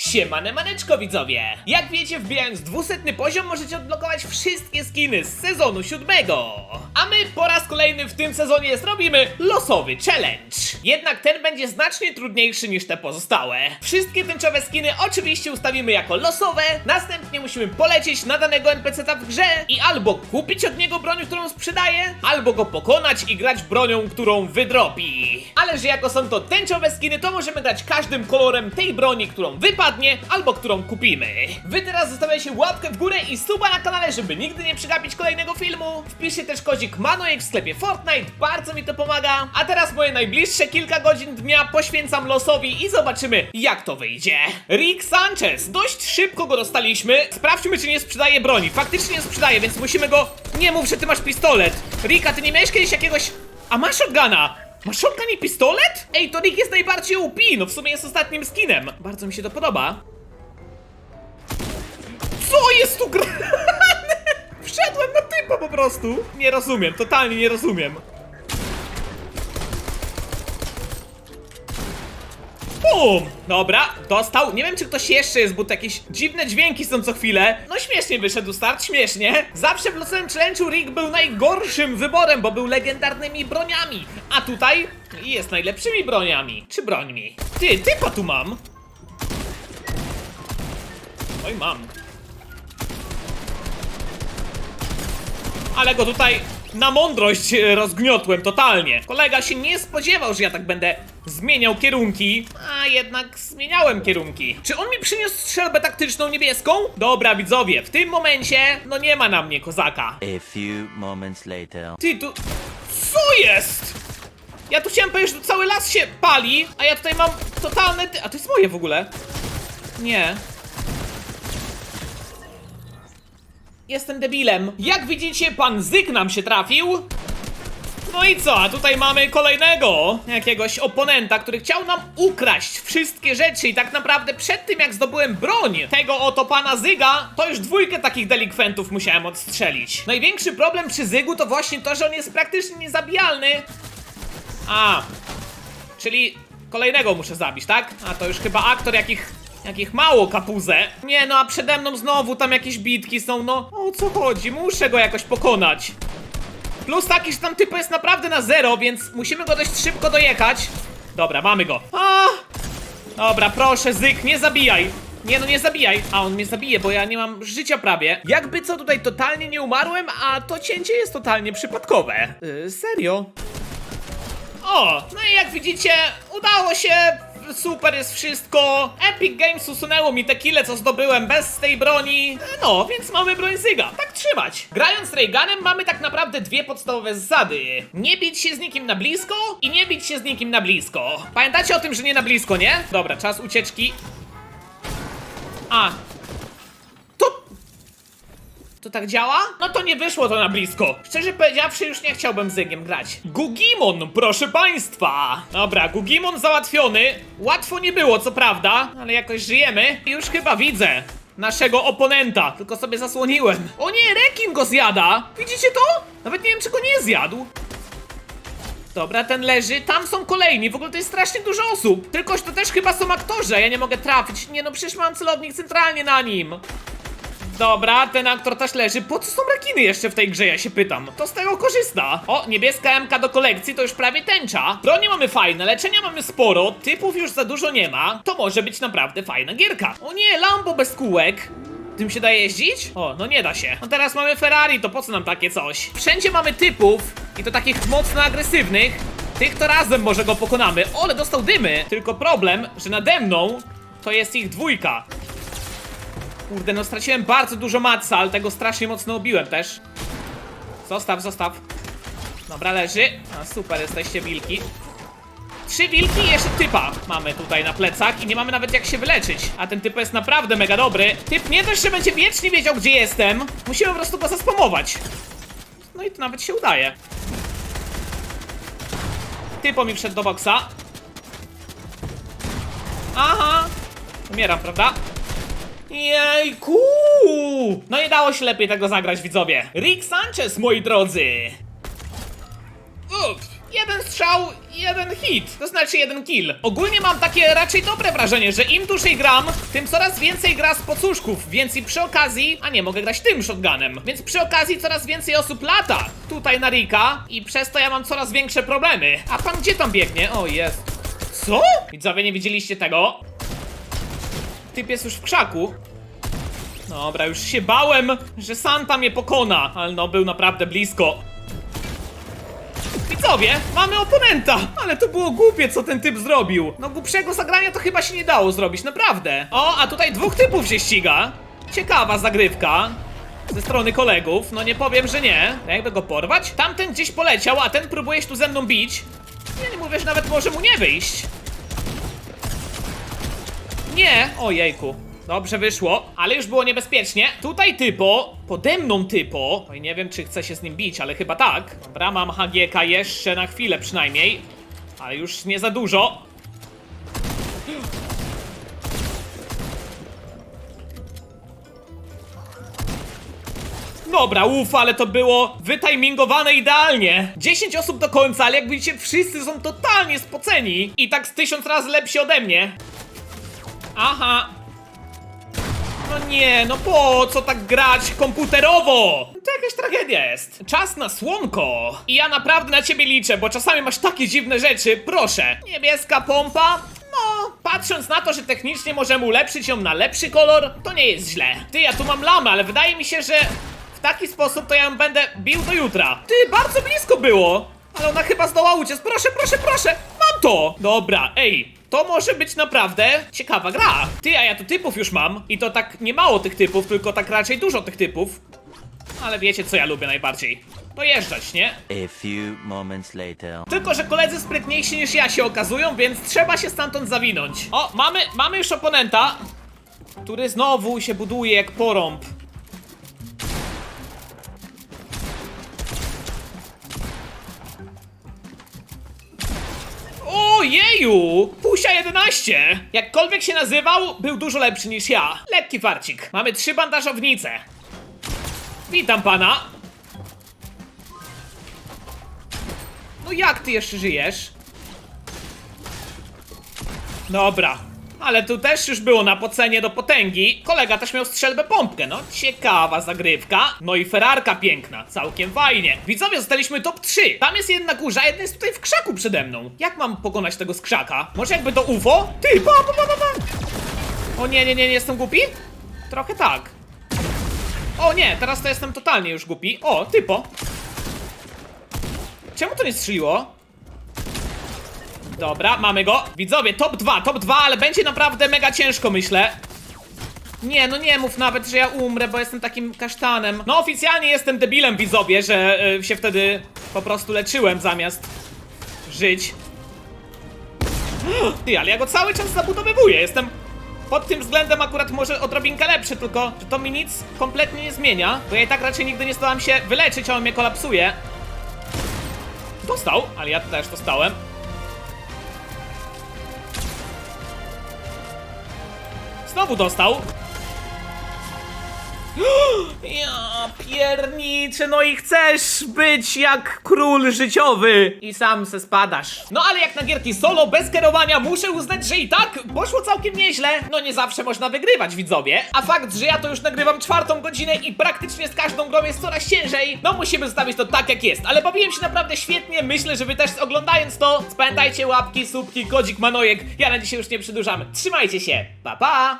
Siemane maneczko widzowie! Jak wiecie, wbijając 200 poziom możecie odblokować wszystkie skiny z sezonu siódmego. A my po raz kolejny w tym sezonie zrobimy losowy challenge. Jednak ten będzie znacznie trudniejszy niż te pozostałe. Wszystkie tęczowe skiny oczywiście ustawimy jako losowe, następnie musimy polecieć na danego NPC-ta w grze i albo kupić od niego broń, którą sprzedaje, albo go pokonać i grać bronią, którą wydropi. Ale że jako są to tęczowe skiny, to możemy grać każdym kolorem tej broni, którą albo którą kupimy. Wy teraz zostawiajcie łapkę w górę i suba na kanale, żeby nigdy nie przegapić kolejnego filmu. Wpiszcie też kodzik MANOJEK w sklepie Fortnite, bardzo mi to pomaga. A teraz moje najbliższe kilka godzin dnia poświęcam losowi i zobaczymy, jak to wyjdzie. Rick Sanchez, dość szybko go dostaliśmy. Sprawdźmy, czy nie sprzedaje broni. Faktycznie nie sprzedaje, więc musimy go... Nie mów, że ty masz pistolet. Rick, a ty nie miałeś kiedyś jakiegoś... A masz shotguna! Masz shotgun i pistolet? Ej, to Rick jest najbardziej OP, no w sumie jest ostatnim skinem. Bardzo mi się to podoba. Co jest tu grane? Wszedłem na typa po prostu. Nie rozumiem, totalnie nie rozumiem. Bum! Dobra, dostał. Nie wiem, czy ktoś jeszcze jest, bo to jakieś dziwne dźwięki są co chwilę. No śmiesznie wyszedł start, śmiesznie. Zawsze w losowym challenge'u Rick był najgorszym wyborem, bo był legendarnymi broniami. A tutaj jest najlepszymi broniami. Czy brońmi? Ty, typa tu mam. Oj, mam. Ale go tutaj na mądrość e, rozgniotłem totalnie. Kolega się nie spodziewał, że ja tak będę zmieniał kierunki, a jednak zmieniałem kierunki. Czy on mi przyniósł strzelbę taktyczną niebieską? Dobra, widzowie, w tym momencie, no nie ma na mnie kozaka. A few moments later. Ty tu... Co jest? Ja tu chciałem powiedzieć, że tu cały las się pali, a ja tutaj mam totalne... Ty... A to jest moje w ogóle. Nie. Jestem debilem. Jak widzicie, pan Zyk nam się trafił. No i co? A tutaj mamy kolejnego jakiegoś oponenta, który chciał nam ukraść wszystkie rzeczy i tak naprawdę przed tym jak zdobyłem broń tego oto pana Zyga, to już dwójkę takich delikwentów musiałem odstrzelić. Największy problem przy Zygu to właśnie to, że on jest praktycznie niezabijalny. A, czyli kolejnego muszę zabić, tak? A to już chyba aktor jakich... Jakich mało kapuzę. Nie no, a przede mną znowu tam jakieś bitki są, no. O co chodzi? Muszę go jakoś pokonać. Plus taki, że tam typo jest naprawdę na zero, więc musimy go dość szybko dojechać. Dobra, mamy go. A! Dobra, proszę, Zyk, nie zabijaj. Nie no, nie zabijaj. A on mnie zabije, bo ja nie mam życia prawie. Jakby co, tutaj totalnie nie umarłem, a to cięcie jest totalnie przypadkowe. Yy, serio? O, no i jak widzicie, udało się. Super jest wszystko. Epic Games usunęło mi te kile, co zdobyłem bez tej broni. No, więc mamy broń Zyga. Tak trzymać. Grając Raygunem mamy tak naprawdę dwie podstawowe zasady. Nie bić się z nikim na blisko i nie bić się z nikim na blisko. Pamiętacie o tym, że nie na blisko, nie? Dobra, czas ucieczki. A. To tak działa? No to nie wyszło to na blisko. Szczerze powiedziawszy, już nie chciałbym z Ygiem grać. Gugimon, proszę państwa! Dobra, Gugimon załatwiony. Łatwo nie było, co prawda, ale jakoś żyjemy. I już chyba widzę naszego oponenta, tylko sobie zasłoniłem. O nie, Rekin go zjada! Widzicie to? Nawet nie wiem, czy go nie zjadł. Dobra, ten leży. Tam są kolejni. W ogóle to jest strasznie dużo osób. Tylkoż to też chyba są aktorzy, ja nie mogę trafić. Nie no, przecież mam celownik centralnie na nim. Dobra, ten aktor też leży. Po co są rekiny jeszcze w tej grze, ja się pytam? To z tego korzysta. O, niebieska MK do kolekcji to już prawie tęcza. Bronie mamy fajne, leczenia mamy sporo, typów już za dużo nie ma. To może być naprawdę fajna gierka. O nie, Lambo bez kółek. Tym się da jeździć? O, no nie da się. No teraz mamy Ferrari, to po co nam takie coś? Wszędzie mamy typów i to takich mocno agresywnych. Tych to razem może go pokonamy. O, ale dostał dymy. Tylko problem, że nade mną to jest ich dwójka. Kurde, no straciłem bardzo dużo matca, ale tego strasznie mocno obiłem też. Zostaw, zostaw. Dobra, leży. A, super, jesteście wilki. Trzy wilki i jeszcze typa mamy tutaj na plecach i nie mamy nawet jak się wyleczyć. A ten typ jest naprawdę mega dobry. Typ nie dość, że będzie wiecznie wiedział, gdzie jestem. Musimy po prostu go zaspamować. No i to nawet się udaje. Typo mi wszedł do boksa. Aha. Umieram, prawda? Jejku! No nie dało się lepiej tego zagrać, widzowie. Rick Sanchez, moi drodzy. Uff, jeden strzał jeden hit, to znaczy jeden kill. Ogólnie mam takie raczej dobre wrażenie, że im dłużej gram, tym coraz więcej gra z pocuszków, więc i przy okazji, a nie, mogę grać tym shotgunem, więc przy okazji coraz więcej osób lata tutaj na Rika i przez to ja mam coraz większe problemy. A pan gdzie tam biegnie? O, jest. Co? Widzowie, nie widzieliście tego? Typ jest już w krzaku. Dobra, już się bałem, że Santa mnie pokona, ale no był naprawdę blisko. Widzowie, mamy oponenta! Ale to było głupie, co ten typ zrobił. No głupszego zagrania to chyba się nie dało zrobić, naprawdę. O, a tutaj dwóch typów się ściga. Ciekawa zagrywka. Ze strony kolegów, no nie powiem, że nie. Jakby go porwać? Tamten gdzieś poleciał, a ten próbujesz tu ze mną bić. Ja nie mówię, że nawet może mu nie wyjść. Nie! Ojejku. Dobrze wyszło, ale już było niebezpiecznie. Tutaj typo, pode mną typo. Oj, nie wiem, czy chcę się z nim bić, ale chyba tak. Dobra, mam HGK jeszcze na chwilę przynajmniej. Ale już nie za dużo. Dobra, uff, ale to było wytimingowane idealnie. 10 osób do końca, ale jak widzicie, wszyscy są totalnie spoceni. I tak z tysiąc razy lepsi ode mnie. Aha. No nie, no po co tak grać komputerowo? To jakaś tragedia jest. Czas na słonko. I ja naprawdę na ciebie liczę, bo czasami masz takie dziwne rzeczy. Proszę. Niebieska pompa? No, patrząc na to, że technicznie możemy ulepszyć ją na lepszy kolor, to nie jest źle. Ty, ja tu mam lamę, ale wydaje mi się, że w taki sposób to ja ją będę bił do jutra. Ty, bardzo blisko było. Ale ona chyba zdoła uciec. Proszę, proszę, proszę. Mam to. Dobra, ej. To może być naprawdę ciekawa gra. Ty, a ja tu typów już mam. I to tak nie mało tych typów, tylko tak raczej dużo tych typów. Ale wiecie, co ja lubię najbardziej. Dojeżdżać, nie? A few moments later. Tylko, że koledzy sprytniejsi niż ja się okazują, więc trzeba się stamtąd zawinąć. O, mamy, mamy już oponenta, który znowu się buduje jak porąb. Ojeju! Pusia 11! Jakkolwiek się nazywał, był dużo lepszy niż ja. Lekki farcik. Mamy trzy bandażownice. Witam pana. No jak ty jeszcze żyjesz? Dobra. Ale tu też już było na pocenie do potęgi. Kolega też miał strzelbę pompkę, no ciekawa zagrywka. No i ferarka piękna, całkiem fajnie. Widzowie, zostaliśmy top 3. Tam jest jedna górza, a jedna jest tutaj w krzaku przede mną. Jak mam pokonać tego z krzaka? Może jakby to UFO? Ty, pa, pa, pa, pa, pa. O nie, nie, nie, nie jestem głupi? Trochę tak. O nie, teraz to jestem totalnie już głupi. O, typo. Czemu to nie strzeliło? Dobra, mamy go. Widzowie, top 2, top 2, ale będzie naprawdę mega ciężko, myślę. Nie, no nie mów nawet, że ja umrę, bo jestem takim kasztanem. No oficjalnie jestem debilem, widzowie, że y, się wtedy po prostu leczyłem zamiast żyć. Ty, ale ja go cały czas zabudowywuję, jestem pod tym względem akurat może odrobinkę lepszy, tylko że to mi nic kompletnie nie zmienia, bo ja i tak raczej nigdy nie zdołam się wyleczyć, a on mnie kolapsuje. Dostał, ale ja też dostałem. Znowu dostał. Ja pierniczę, no i chcesz być jak król życiowy i sam se spadasz. No ale jak na gierki solo bez kierowania muszę uznać, że i tak poszło całkiem nieźle. No nie zawsze można wygrywać, widzowie. A fakt, że ja to już nagrywam czwartą godzinę i praktycznie z każdą grą jest coraz ciężej, no musimy zostawić to tak jak jest. Ale bawiłem się naprawdę świetnie, myślę, że wy też oglądając to, spamiętajcie łapki, subki, kodzik manojek. Ja na dzisiaj już nie przedłużam. Trzymajcie się, pa pa!